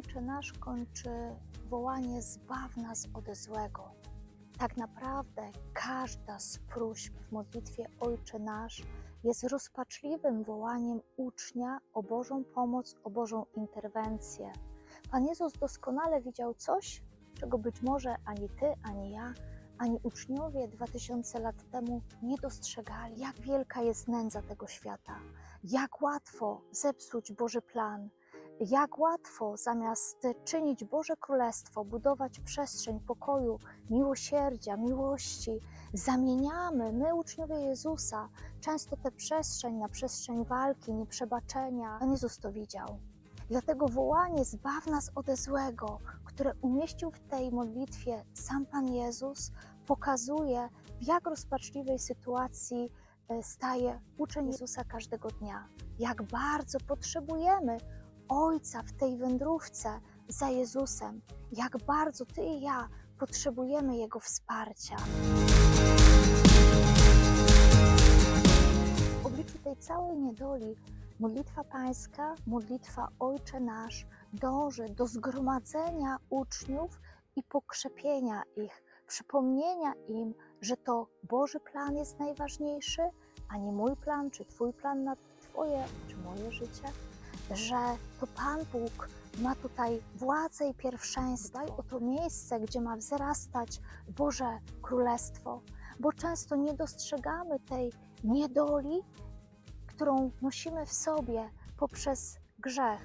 Ojcze Nasz kończy wołanie zbaw nas ode złego. Tak naprawdę każda z próśb w modlitwie Ojcze Nasz jest rozpaczliwym wołaniem ucznia o Bożą pomoc, o Bożą interwencję. Pan Jezus doskonale widział coś, czego być może ani Ty, ani ja, ani uczniowie 2000 lat temu nie dostrzegali, jak wielka jest nędza tego świata, jak łatwo zepsuć Boży plan, jak łatwo zamiast czynić Boże Królestwo, budować przestrzeń pokoju, miłosierdzia, miłości, zamieniamy my, uczniowie Jezusa, często tę przestrzeń na przestrzeń walki, nieprzebaczenia. Pan Jezus to widział. Dlatego wołanie zbaw nas ode złego, które umieścił w tej modlitwie sam Pan Jezus, pokazuje, w jak rozpaczliwej sytuacji e, staje uczeń Jezusa każdego dnia. Jak bardzo potrzebujemy Ojca w tej wędrówce za Jezusem, jak bardzo Ty i ja potrzebujemy Jego wsparcia. W obliczu tej całej niedoli modlitwa Pańska, modlitwa Ojcze Nasz dąży do zgromadzenia uczniów i pokrzepienia ich, przypomnienia im, że to Boży plan jest najważniejszy, a nie mój plan, czy Twój plan na Twoje, czy moje życie, że to Pan Bóg ma tutaj władzę i pierwszeństwo. Daj o to miejsce, gdzie ma wzrastać Boże Królestwo, bo często nie dostrzegamy tej niedoli, którą nosimy w sobie poprzez grzech.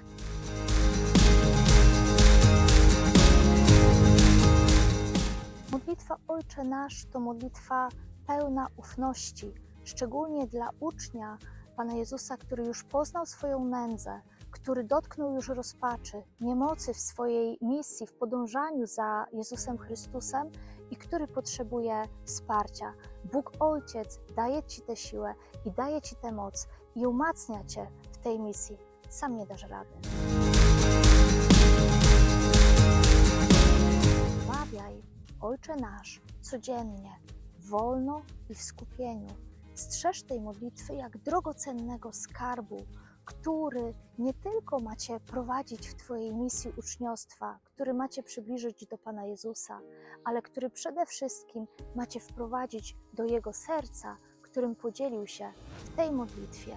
Modlitwa Ojcze Nasz to modlitwa pełna ufności, szczególnie dla ucznia Pana Jezusa, który już poznał swoją nędzę, który dotknął już rozpaczy, niemocy w swojej misji, w podążaniu za Jezusem Chrystusem i który potrzebuje wsparcia. Bóg Ojciec daje Ci tę siłę i daje Ci tę moc i umacnia Cię w tej misji. Sam nie dasz rady. Mawiaj, Ojcze nasz, codziennie, wolno i w skupieniu. Strzeż tej modlitwy jak drogocennego skarbu, który nie tylko macie prowadzić w Twojej misji uczniostwa, który macie przybliżyć do Pana Jezusa, ale który przede wszystkim macie wprowadzić do Jego serca, którym podzielił się w tej modlitwie.